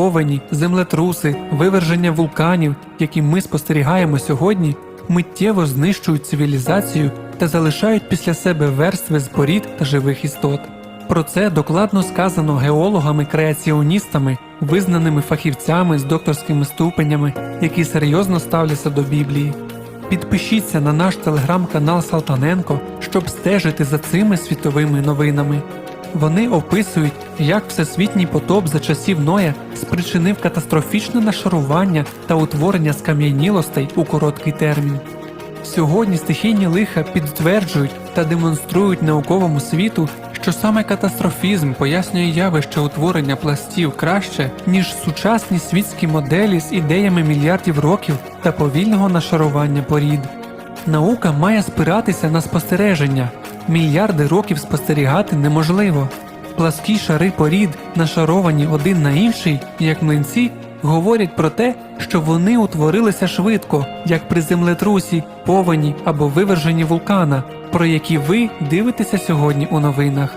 повені, землетруси, виверження вулканів, які ми спостерігаємо сьогодні, миттєво знищують цивілізацію та залишають після себе верстви з порід та живих істот. Про це докладно сказано геологами-креаціоністами, визнаними фахівцями з докторськими ступенями, які серйозно ставляться до Біблії. Підпишіться на наш телеграм-канал Салтаненко, щоб стежити за цими світовими новинами. Вони описують, як всесвітній потоп за часів Ноя спричинив катастрофічне нашарування та утворення скам'янілостей у короткий термін. Сьогодні стихійні лиха підтверджують та демонструють науковому світу, що саме катастрофізм пояснює явище утворення пластів краще, ніж сучасні світські моделі з ідеями мільярдів років та повільного нашарування порід. Наука має спиратися на спостереження. Мільярди років спостерігати неможливо. Пласкі шари порід, нашаровані один на інший, як млинці, говорять про те, що вони утворилися швидко, як при землетрусі, повені або виверженні вулкана, про які ви дивитеся сьогодні у новинах.